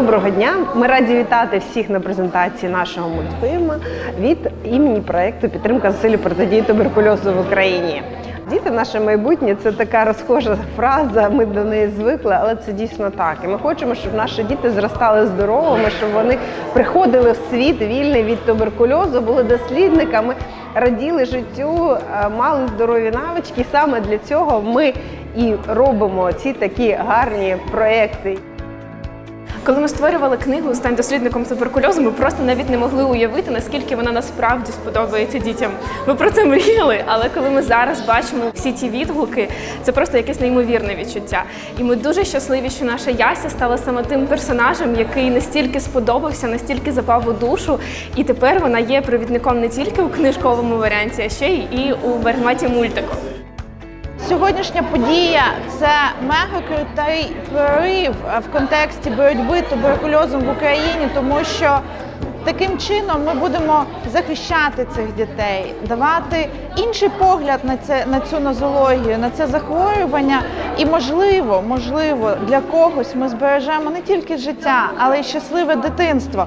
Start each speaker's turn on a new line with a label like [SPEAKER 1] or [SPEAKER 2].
[SPEAKER 1] Доброго дня! Ми раді вітати всіх на презентації нашого мультфільму від імені проекту Підтримка зусиль протидії туберкульозу в Україні. Діти наше майбутнє це така розхожа фраза. Ми до неї звикли, але це дійсно так. І ми хочемо, щоб наші діти зростали здоровими, щоб вони приходили в світ вільний від туберкульозу, були дослідниками, раділи життю, е, мали здорові навички. Саме для цього ми і робимо ці такі гарні проекти.
[SPEAKER 2] Коли ми створювали книгу Стань дослідником туберкульозу, ми просто навіть не могли уявити, наскільки вона насправді сподобається дітям. Ми про це мріяли, але коли ми зараз бачимо всі ті відгуки, це просто якесь неймовірне відчуття. І ми дуже щасливі, що наша Яся стала саме тим персонажем, який настільки сподобався, настільки запав у душу. І тепер вона є провідником не тільки у книжковому варіанті, а ще й і у форматі мультику.
[SPEAKER 3] Сьогоднішня подія це мега крутий прорив в контексті боротьби туберкульозом в Україні, тому що таким чином ми будемо захищати цих дітей, давати інший погляд на це на цю нозологію, на це захворювання. І можливо, можливо, для когось ми збережемо не тільки життя, але й щасливе дитинство.